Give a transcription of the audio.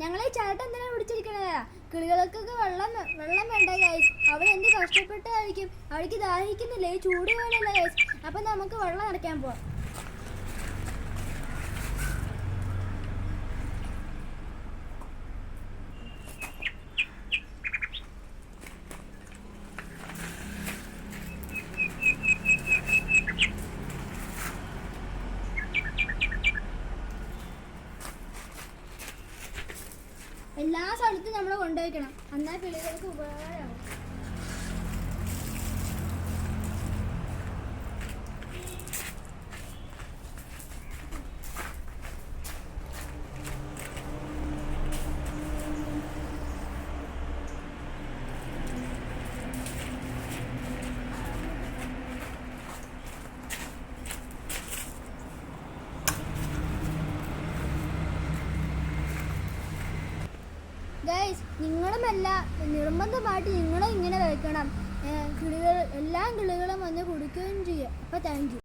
ഞങ്ങളെ ചേട്ടൻ എന്തിനാ പിടിച്ചിരിക്കണേ? കിളികൾക്കൊക്കെ വെള്ളം വെള്ളം വേണ്ട ഗൈസ് അവൾ എന്ത് കഷ്ടപ്പെട്ടായിരിക്കും അവൾക്ക് ദാഹിക്കുന്നില്ലേ. ചൂട് വേണമല്ലോ ഗൈസ് അപ്പം നമുക്ക് വെള്ളം നിറയ്ക്കാൻ പോവാം. എല്ലാ സ്ഥലത്തും നമ്മൾ കൊണ്ടുപോയിക്കണം. എന്നാൽ പിള്ളേർക്ക് ഉപകാരമാവും. ഗൈസ് നിങ്ങളുമല്ല നിർബന്ധമായിട്ട് നിങ്ങളും ഇങ്ങനെ വെക്കണം കിളികൾ എല്ലാ കിളികളും വന്ന് കുടിക്കുകയും ചെയ്യും. അപ്പോൾ താങ്ക് യു